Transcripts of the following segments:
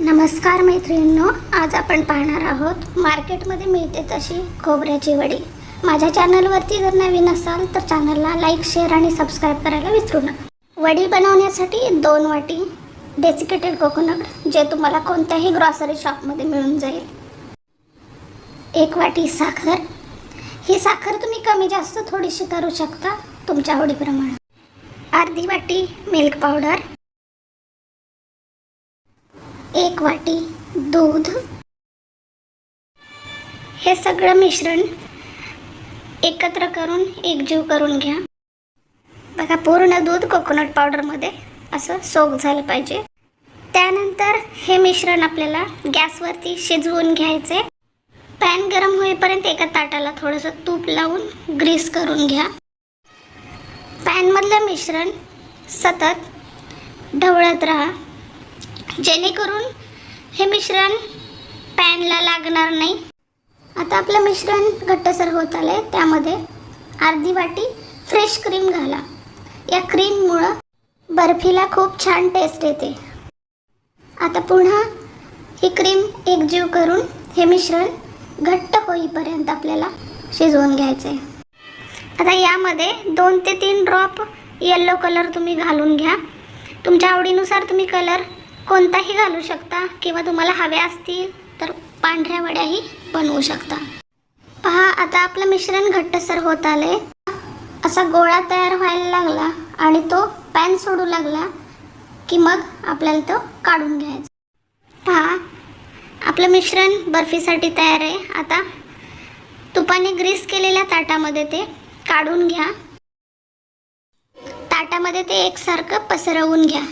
नमस्कार मैत्रिणींनो आज आपण पाहणार आहोत मार्केटमध्ये मिळते तशी खोबऱ्याची वडी. माझ्या चॅनलवरती जर नवीन असाल तर चॅनलला लाईक शेअर आणि सबस्क्राईब करायला विसरू नका. वडी बनवण्यासाठी दोन वाटी डेसिकेटेड कोकोनट जे तुम्हाला कोणत्याही ग्रॉसरी शॉपमध्ये मिळून जाईल. एक वाटी साखर. ही साखर तुम्ही कमी जास्त थोडीशी करू शकता तुमच्या आवडीप्रमाणे. अर्धी वाटी मिल्क पावडर एक वाटी दूध. हे सगळं मिश्रण एकत्र करून एकजीव करून घ्या. बघा पूर्ण दूध कोकोनट पावडरमध्ये असं सोक झालं पाहिजे. त्यानंतर हे मिश्रण आपल्याला गॅसवरती शिजवून घ्यायचे. पॅन गरम होईपर्यंत एका ताटाला थोडंसं तूप लावून ग्रीस करून घ्या. पॅनमधलं मिश्रण सतत ढवळत राहा. जेणेकरून हे मिश्रण पॅनला लागणार नाही. आता आपलं मिश्रण घट्टसर होत आलं आहे त्यामध्ये अर्धी वाटी फ्रेश क्रीम घाला. या क्रीममुळं बर्फीला खूप छान टेस्ट येते. आता पुन्हा ही क्रीम एकजीव करून हे मिश्रण घट्ट होईपर्यंत आपल्याला शिजवून घ्यायचं आहे आता यामध्ये दोन ते तीन ड्रॉप येल्लो कलर तुम्ही घालून घ्या. तुमच्या आवडीनुसार तुम्ही कलर कोणताही घालू शकता किंवा तुम्हाला हव्या असतील तर पांढऱ्या वड्याही बनवू शकता. पहा आता आपलं मिश्रण घट्टसर होत आले. असा गोळा तयार व्हायला लागला आणि तो पॅन सोडू लागला की मग आपल्याला तो काढून घ्यायचा. पहा आपलं मिश्रण बर्फीसाठी तयार आहे. आता तुपाने ग्रीस केलेल्या ताटामध्ये ते काढून घ्या. ताटामध्ये ते एकसारखं पसरवून घ्या.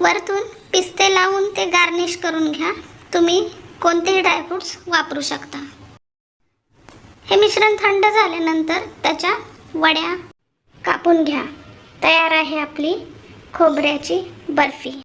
वरतून पिस्ते लावून ते गार्निश करून घ्या. तुम्ही कोणतेही ड्रायफ्रुट्स वापरू शकता. हे मिश्रण थंड झाल्यानंतर त्याच्या वड्या कापून घ्या. तयार आहे आपली खोबऱ्याची बर्फी.